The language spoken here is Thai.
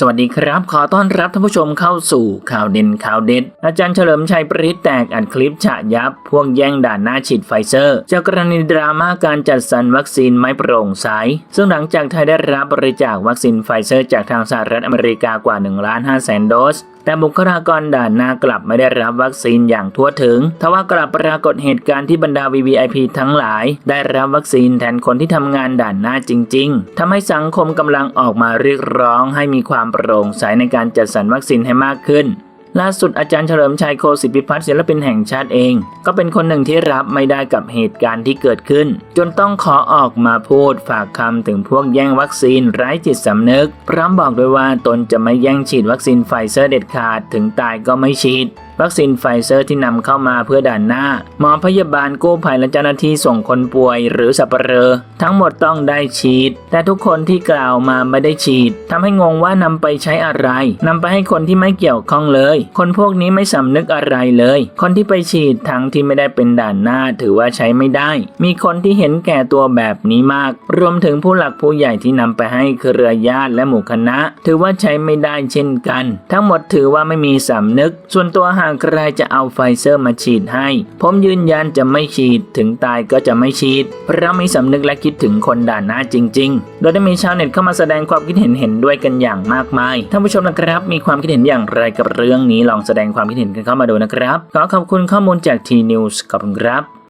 สวัสดีครับ ขอต้อนรับท่านผู้ชมเข้าสู่ข่าวเด่นข่าวเด็ด อาจารย์เฉลิมชัยปริศแตกอัดคลิปฉะยับ พวกแย่งด่านหน้าฉีดไฟเซอร์ จากกรณีดราม่าการจัดสรรวัคซีนไม่โปร่งใส ซึ่งหลังจากไทยได้รับบริจาควัคซีนไฟเซอร์จากทางสหรัฐอเมริกากว่า1ล้าน5แสนโดสแต่บุคลากรด่านหน้ากลับไม่ได้รับวัคซีนอย่างทั่วถึง ทว่ากลับปรากฏเหตุการณ์ที่บรรดา VVIP ทั้งหลาย ได้รับวัคซีนแทนคนที่ทำงานด่านหน้าจริง ๆทำให้สังคมกำลังออกมาเรียกร้องให้มีความโปร่งใสในการจัดสรรวัคซีนให้มากขึ้น ล่าสุดอาจารย์เฉลิมชัยโคสิทธิพิพัฒน์ศิลปินแห่งชาติเอง ก็เป็นคนหนึ่งที่รับไม่ได้กับเหตุการณ์ที่เกิดขึ้น จนต้องขอออกมาพูดฝากคำถึงพวกแย่งวัคซีนไร้จิตสำนึก พร้อมบอกด้วยว่าตนจะไม่แย่งฉีดวัคซีนไฟเซอร์เด็ดขาดถึงตายก็ไม่ฉีด วัคซีนไฟเซอร์ที่นำเข้ามาเพื่อด่านหน้า หมอพยาบาลกู้ภัยและเจ้าหน้าที่ส่งคนป่วย หรือสับเปลอทั้งหมดต้องได้ฉีด แต่ทุกคนที่กล่าวมาไม่ได้ฉีดทำให้งงว่านำไปใช้อะไรนำไปให้คนที่ไม่เกี่ยวข้องเลย คนพวกนี้ไม่สำนึกอะไรเลย คนที่ไปฉีดทั้งที่ไม่ได้เป็นด่านหน้าถือว่าใช้ไม่ได้ มีคนที่เห็นแก่ตัวแบบนี้มาก รวมถึงผู้หลักผู้ใหญ่ที่นำไปให้เครือญาติและหมู่คณะ ถือว่าใช้ไม่ได้เช่นกัน ทั้งหมดถือว่าไม่มีสำนึก ส่วนตัวหาากใครจะเอาไฟเซอร์มาฉีดให้ ผมยืนยันจะไม่ฉีด ถึงตายก็จะไม่ฉีด เพราะมีสำนึกและคิดถึงคนด่านหน้าจริง ๆ โดยได้มีชาวเน็ตเข้ามาแสดงความคิดเห็นเห็นด้วยกันอย่างมากมาย ท่านผู้ชมนะครับ มีความคิดเห็นอย่างไรกับเรื่องนี้ลองแสดงความคิดเห็นกันเข้ามาดูนะครับ ขอขอบคุณข้อมูลจากทีนิวส์ขอบคุณครับ